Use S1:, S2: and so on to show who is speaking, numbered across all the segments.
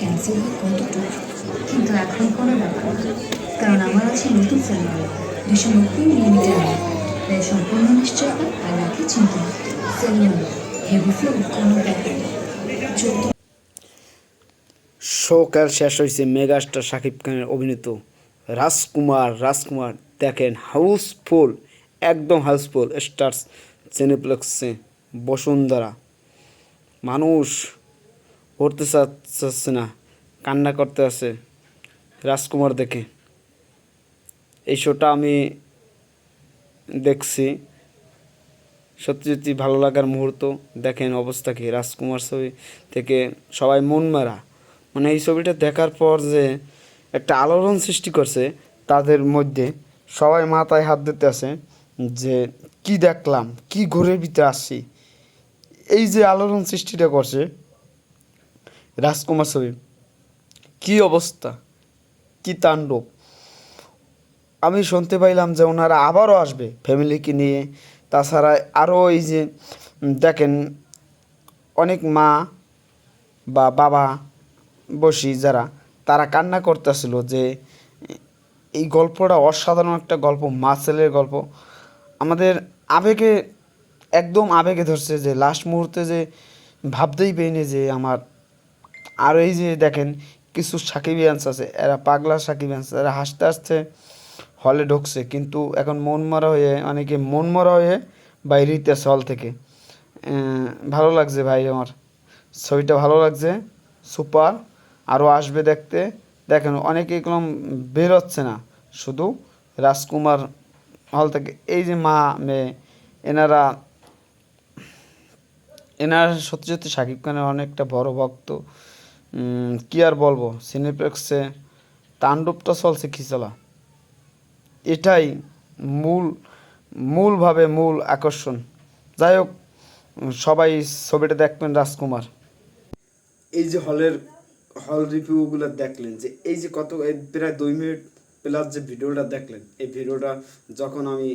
S1: Cancel হয়। কতটুকু কিন্তু এখন কোনো ব্যাপার না। কারণ আমার আছে নতুন সেলুলার দুশো নব্বই মিলিমিটার তাই সম্পূর্ণ নিশ্চয়তা আর রাখে চিন্তা। সেলুলার হেভি ফ্লো কোনো ব্যাপার
S2: শোকাল শেষ হয়েছে মেগাস্টার শাকিব খানের অভিনীত রাজকুমার রাজকুমার দেখেন, হাউসফুল, একদম হাউসফুল, স্টার্স, সিনেপ্লেক্সে বসুন্ধরা। মানুষ পড়তে চাচ্ছে না, কান্না করতে আছে রাজকুমার দেখে। এই শোটা আমি দেখছি। সত্যি সত্যি ভালো লাগার মুহূর্ত, দেখেন অবস্থা কি। রাজকুমার ছবি থেকে সবাই মন মারা। মানে এই ছবিটা দেখার পর যে একটা আলোড়ন সৃষ্টি করছে তাদের মধ্যে, সবাই মাথায় হাত দিতে আছে যে কি দেখলাম, কি ঘুরে ভিতরে আসছি। এই যে আলোড়ন সৃষ্টিটা করছে রাজকুমার ছবি কি অবস্থা? কি তাণ্ডব? আমি শুনতে পাইলাম যে ওনারা আবারও আসবে ফ্যামিলিকে নিয়ে। তাছাড়া আরও এই যে দেখেন, অনেক মা বা বাবা বসি যারা, তারা কান্না করতেছিল যে, এই গল্পটা অসাধারণ একটা গল্প মা ছেলের গল্প। আমাদের আবেগে, একদম আবেগে ধরছে যে লাস্ট মুহূর্তে যে ভাবতেই পেইনি যে আমার আর এই যে দেখেন, কিছু সাকিবিয়ান্স আছে, এরা পাগলা সাকিবিয়ান্স, এরা হাসতে হাসতে হলে ঢুকছে, কিন্তু এখন মন মরা হয়ে অনেকে মন মরা হয়ে বাইরে হইতেছে হল থেকে। ভালো লাগছে ভাই আমার, ছবিটা ভালো লাগছে, সুপার আরও আসবে দেখতে। দেখেন, অনেকে এগুলো বের হচ্ছে না, শুধু রাজকুমার হল থেকে। এই যে মা, মেয়ে, এনারা, এনার সত্যি সত্যি শাকিব খানের অনেকটা বড় ভক্ত। কি আর বলব? সিনেপ্লেক্সে তাণ্ডবটা চলছে কি চলা? এটাই মূল, মূলভাবে মূল আকর্ষণ। যাই হোক, সবাই ছবিটা দেখবেন রাজকুমার। এই যে হলের, হল রিভিউগুলো দেখলেন যে, এই যে কত প্রায় দুই মিনিট প্লাস যে ভিডিওটা দেখলেন, এই ভিডিওটা যখন আমি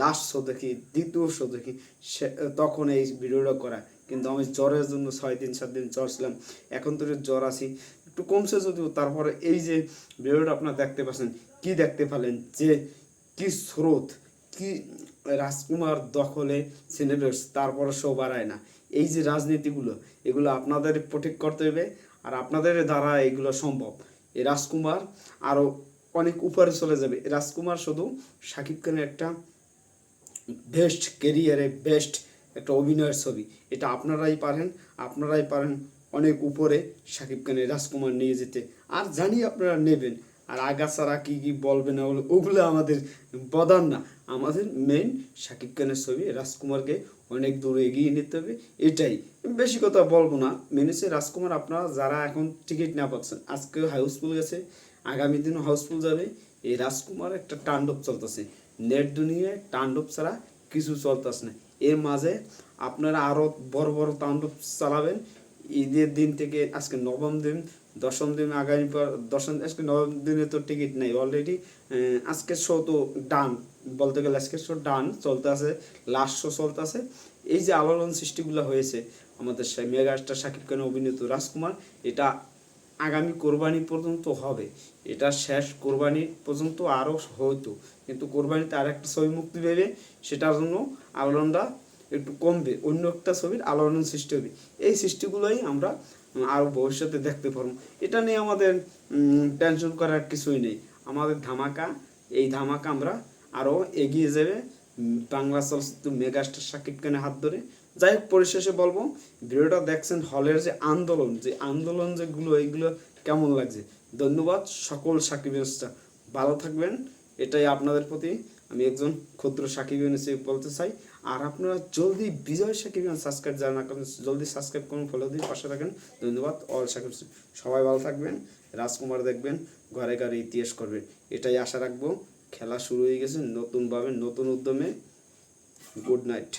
S2: লাস্ট শো দেখি, দ্বিতীয় শো দেখি, সে, তখন এই ভিডিওটা করা। কিন্তু আমি জ্বরের জন্য ছয় দিন সাত দিন জ্বর ছিলাম। এখন তো জ্বর আছি। একটু কমছে যদিও, তারপরে এই যে ভিডিওটা আপনারা দেখতে পাচ্ছেন, কি দেখতে পেলেন? যে কি স্রোত, কি রাজকুমার দখলে সিনেপ্লেক্স, তারপরে শো বাড়ায় না এই যে রাজনীতিগুলো, এগুলো আপনাদের প্রোটেক্ট করতে হবে আর আপনাদের দ্বারা এগুলো সম্ভব। এই রাজকুমার আরও অনেক উপরে চলে যাবে। রাজকুমার শুধু শাকিব খানের একটা বেস্ট কেরিয়ারে বেস্ট একটা অভিনয়ের ছবি। এটা আপনারাই পারেন আপনারাই পারেন অনেক উপরে শাকিব খানের রাজকুমার নিয়ে যেতে। আর জানি আপনারা নেবেন, আর আগাছাড়া কী কী বলবে না বলবে, ওগুলো আমাদের বদান না। আমাদের মেন শাকিব খানের ছবি, রাজকুমারকে অনেক দূরে এগিয়ে নিতে হবে, এটাই। বেশি কথা বলব না মেন হচ্ছে রাজকুমার আপনারা যারা এখন টিকিট না পাচ্ছেন, আজকে হাউসফুল গেছে, আগামী দিনও হাউসফুল যাবে, এই রাজকুমার একটা তাণ্ডব চলতেছে। নেট দুনিয়ায় তাণ্ডব ছাড়া কিছু চলতেছে। না এর মাঝে আপনারা আরও বড় বড় তাণ্ডব চালাবেন। ঈদের দিন থেকে আজকে নবম দিন, দশম দিন আগামী পর, দশম, আজকে নবম দিনে তো টিকিট নেই অলরেডি আজকের শো তো ডান বলতে গেলে আজকের শো ডান চলতে আছে লাস্ট শো চলতে আছে এই যে আলোড়ন সৃষ্টিগুলো হয়েছে, আমাদের মেগাস্টার শাকিব খানের অভিনীত রাজকুমার, এটা আগামী কোরবানি পর্যন্ত হবে। এটা শেষ কোরবানি পর্যন্ত আরও হতো কিন্তু কোরবানিতে আর একটা ছবি মুক্তি পেবে সেটার জন্য আলোড়নটা একটু কমবে। অন্য একটা ছবির আলোড়ন সৃষ্টি হবে। এই সৃষ্টিগুলোই আমরা আরও ভবিষ্যতে দেখতে পারব। এটা নিয়ে আমাদের টেনশন করার কিছুই নেই। আমাদের ধামাকা, এই ধামাকা আমরা আরও এগিয়ে যাবে। বাংলা চলচ্চিত্র মেগাস্টার শাকিব খানের হাত ধরে। যাই হোক, পরিশেষে বলব, ভিডিওটা দেখছেন হলের যে আন্দোলন যে আন্দোলন যেগুলো, এইগুলো কেমন লাগছে? ধন্যবাদ সকল সাকিব ভালো থাকবেন, এটাই আপনাদের প্রতি। আমি একজন ক্ষুদ্র সাকিব হিসেবে বলতে চাই। আর আপনারা জলদি বিজয় সাকিব সাবস্ক্রাইব যারা না করেন, জলদি সাবস্ক্রাইব করুন ফলো দিন পাশে থাকেন। ধন্যবাদ অল সাকিব সবাই ভালো থাকবেন, রাজকুমার দেখবেন, ঘরে ঘরে ইতিহাস করবেন। এটাই আশা রাখব, খেলা শুরু হয়ে গেছে নতুনভাবে, নতুন উদ্যমে। Good night